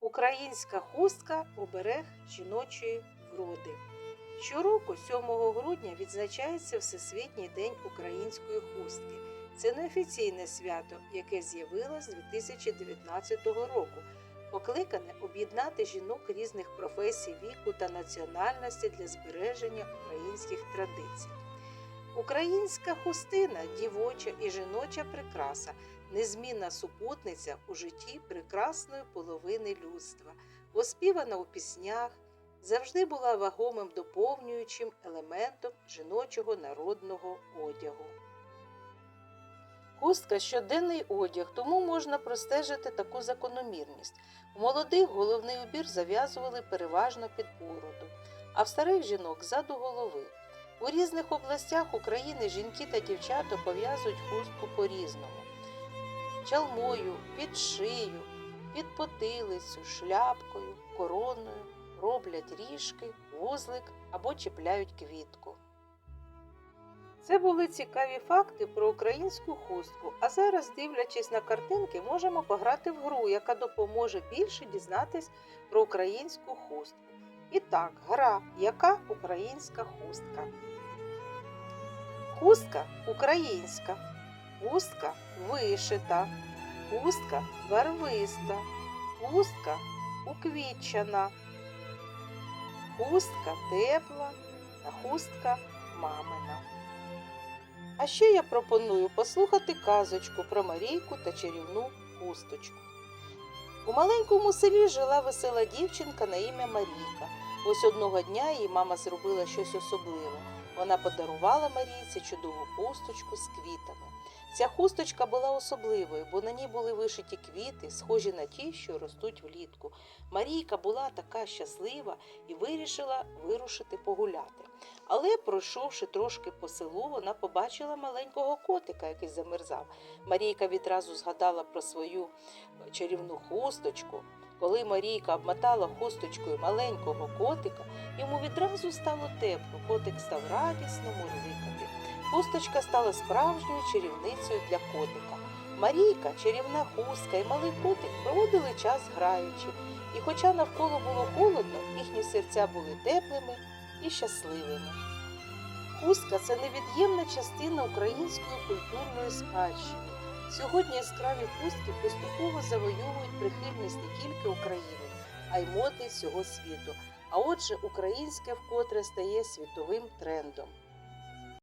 Українська хустка оберег жіночої вроди. Щороку, 7 грудня, відзначається Всесвітній день української хустки. Це неофіційне свято, яке з'явилось з 2019 року, покликане об'єднати жінок різних професій віку та національності для збереження українських традицій. Українська хустина дівоча і жіноча прикраса, незмінна супутниця у житті прекрасної половини людства, оспівана у піснях, завжди була вагомим доповнюючим елементом жіночого народного одягу. Хустка щоденний одяг, тому можна простежити таку закономірність. У молодих головний убір зав'язували переважно під бороду, а в старих жінок ззаду голови. У різних областях України жінки та дівчата пов'язують хустку по-різному. Чалмою, під шию, під потилицю, шляпкою, короною, роблять ріжки, вузлик або чіпляють квітку. Це були цікаві факти про українську хустку. А зараз, дивлячись на картинки, можемо пограти в гру, яка допоможе більше дізнатись про українську хустку. І так, гра, яка українська хустка? Хустка українська, хустка вишита, хустка барвиста, хустка уквітчена, хустка тепла та хустка мамина. А ще я пропоную послухати казочку про Марійку та чарівну хусточку. У маленькому селі жила весела дівчинка на ім'я Марійка. Ось одного дня її мама зробила щось особливе. Вона подарувала Марійці чудову хусточку з квітами. Ця хусточка була особливою, бо на ній були вишиті квіти, схожі на ті, що ростуть влітку. Марійка була така щаслива і вирішила вирушити погуляти. Але, пройшовши трошки по селу, вона побачила маленького котика, який замерзав. Марійка відразу згадала про свою чарівну хусточку. Коли Марійка обмотала хусточкою маленького котика, йому відразу стало тепло. Котик став радісно мурликати. Хусточка стала справжньою чарівницею для котика. Марійка, чарівна хустка і малий котик проводили час граючи, і хоча навколо було холодно, їхні серця були теплими і щасливими. Хустка це невід'ємна частина української культурної спадщини. Сьогодні яскраві хустки поступово завойовують прихильність не тільки України, а й моди всього світу. А отже, українське вкотре стає світовим трендом.